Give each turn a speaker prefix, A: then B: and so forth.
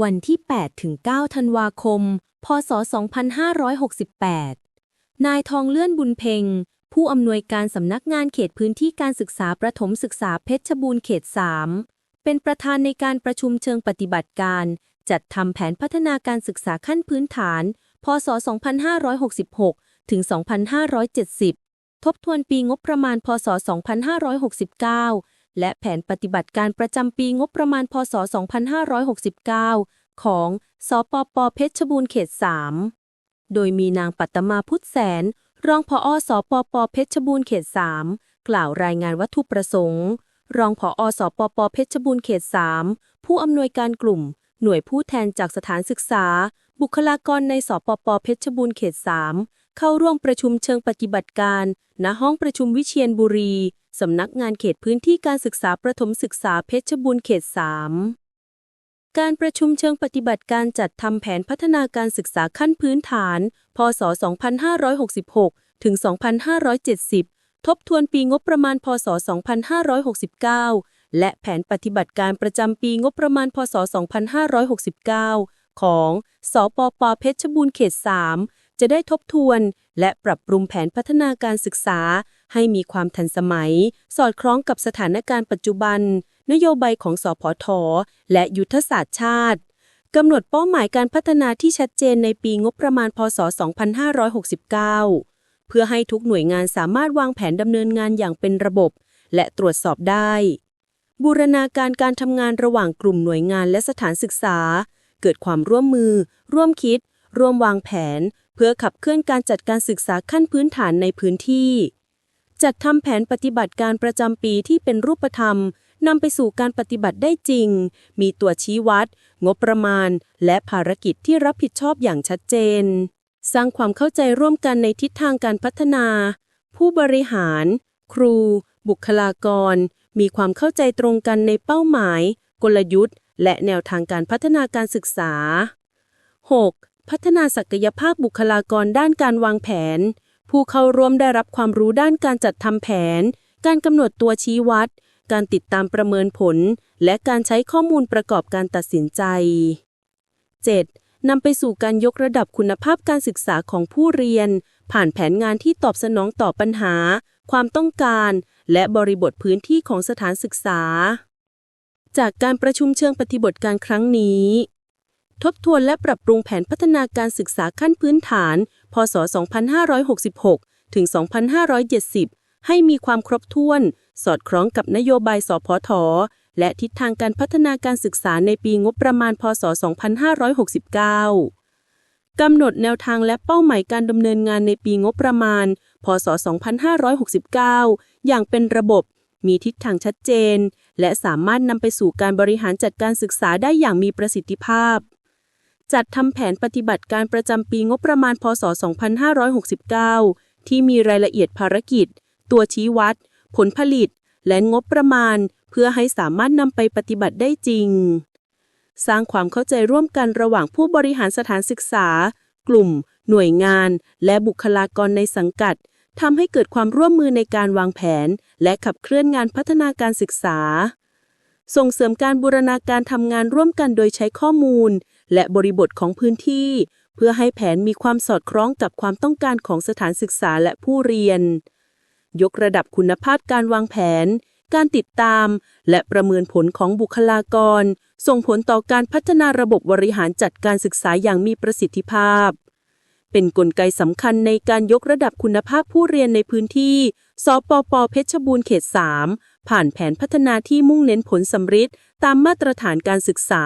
A: วันที่ 8 ถึง 9 ธันวาคม พศ 2568 นายทองเลื่อนบุญเพ็ง ผู้อำนวยการสำนักงานเขตพื้นที่การศึกษาประถมศึกษาเพชรบูรณ์เขต 3 เป็นประธานในการประชุมเชิงปฏิบัติการ จัดทำแผนพัฒนาการศึกษาขั้นพื้นฐาน พศ 2566 ถึง 2570 ทบทวนปีงบประมาณ พศ 2569 และแผนปฏิบัติการประจำปีงบประมาณพศ 2569 ของ สปป เพชรบูรณ์เขต 3 โดยมีนางปัตตมาพุทธแสน รองผอสปป เพชรบูรณ์เขต 3 กล่าวรายงานวัตถุประสงค์ รองผอสปป เพชรบูรณ์เขต 3 ผู้อำนวยการกลุ่ม หน่วยผู้แทนจากสถานศึกษา บุคลากรในสปป เพชรบูรณ์เขต 3 เข้าร่วมประชุมเชิงปฏิบัติการ ณ ห้องประชุมวิเชียรบุรี สำนักงานเขตพื้นที่การศึกษาประถมศึกษาเพชรบูรณ์เขต 3 การประชุมเชิงปฏิบัติการจัดทำแผนพัฒนาการศึกษาขั้นพื้นฐาน พศ 2566 ถึง 2570 ทบทวนปีงบประมาณ พศ 2569 และแผนปฏิบัติการประจำปีงบประมาณ พศ 2569 ของ สปปเพชรบูรณ์เขต 3 จะได้ทบทวน และปรับปรุงแผนพัฒนาการศึกษา ให้มีความทันสมัย สอดคล้องกับสถานการณ์ปัจจุบัน นโยบายของสพทและยุทธศาสตร์ชาติกำหนดเป้าหมายการพัฒนาที่ชัดเจนในปีงบประมาณพศ 2569 เพื่อให้ทุกหน่วยงานสามารถวางแผนดำเนินงานอย่างเป็นระบบ และตรวจสอบได้ บูรณาการการทำงานระหว่างกลุ่มหน่วยงานและสถานศึกษา เกิดความร่วมมือ ร่วมคิด ร่วมวางแผน เพื่อขับเคลื่อนการจัดการศึกษาขั้นพื้นฐานในพื้นที่ จัดทำแผนปฏิบัติการประจำปีที่เป็นรูปธรรมนำไปสู่การปฏิบัติได้จริง มีตัวชี้วัด งบประมาณ และภารกิจที่รับผิดชอบอย่างชัดเจน สร้างความเข้าใจร่วมกันในทิศทางการพัฒนา ผู้บริหาร ครู บุคลากร มีความเข้าใจตรงกันในเป้าหมาย กลยุทธ์ และแนวทางการพัฒนาการศึกษา 6. พัฒนาศักยภาพบุคลากรด้านการวางแผน ผู้เข้าร่วมได้รับความรู้ด้านการจัดทำแผน การกำหนดตัวชี้วัด การติดตามประเมินผล และการใช้ข้อมูลประกอบการตัดสินใจ 7. นำไปสู่การยกระดับคุณภาพการศึกษาของผู้เรียน ผ่านแผนงานที่ตอบสนองต่อปัญหา ความต้องการ และบริบทพื้นที่ของสถานศึกษา จากการประชุมเชิงปฏิบัติการครั้งนี้ ทบทวนและปรับปรุงแผนพัฒนาการศึกษาขั้นพื้นฐาน พศ 2566 ถึง 2570 ให้มีความครบถ้วน สอดคล้องกับนโยบายสพท และทิศทางการพัฒนาการศึกษาในปีงบประมาณ พศ 2569 กำหนดแนวทางและเป้าหมายการดำเนินงานในปีงบประมาณ พศ 2569 อย่างเป็นระบบ มีทิศทางชัดเจนและสามารถนำไปสู่การบริหารจัดการศึกษาได้อย่างมีประสิทธิภาพ จัดทำแผนปฏิบัติการประจำปีงบประมาณ พศ 2569 ที่มีรายละเอียดภารกิจ ตัวชี้วัด ผลผลิต และงบประมาณ เพื่อให้สามารถนำไปปฏิบัติได้จริง สร้างความเข้าใจร่วมกันระหว่างผู้บริหารสถานศึกษา กลุ่ม หน่วยงาน และบุคลากรในสังกัดทำให้เกิดความร่วมมือในการวางแผน และขับเคลื่อนงานพัฒนาการศึกษา ส่งเสริมการบูรณาการทำงานร่วมกันโดยใช้ข้อมูล และบริบทของพื้นที่ เพื่อให้แผนมีความสอดคล้องกับความต้องการของสถานศึกษาและผู้เรียน ยกระดับคุณภาพการวางแผน การติดตาม และประเมินผลของบุคลากร ส่งผลต่อการพัฒนาระบบบริหารจัดการศึกษาอย่างมีประสิทธิภาพ เป็นนกลไกสำคัญในการยกระดับคุณภาพผู้เรียนในพื้นที่ สปปเพชรบูรณ์เขต 3 ผ่านแผนพัฒนาที่มุ่งเน้นผลสำฤทธิ์ตามมาตรฐานการศึกษา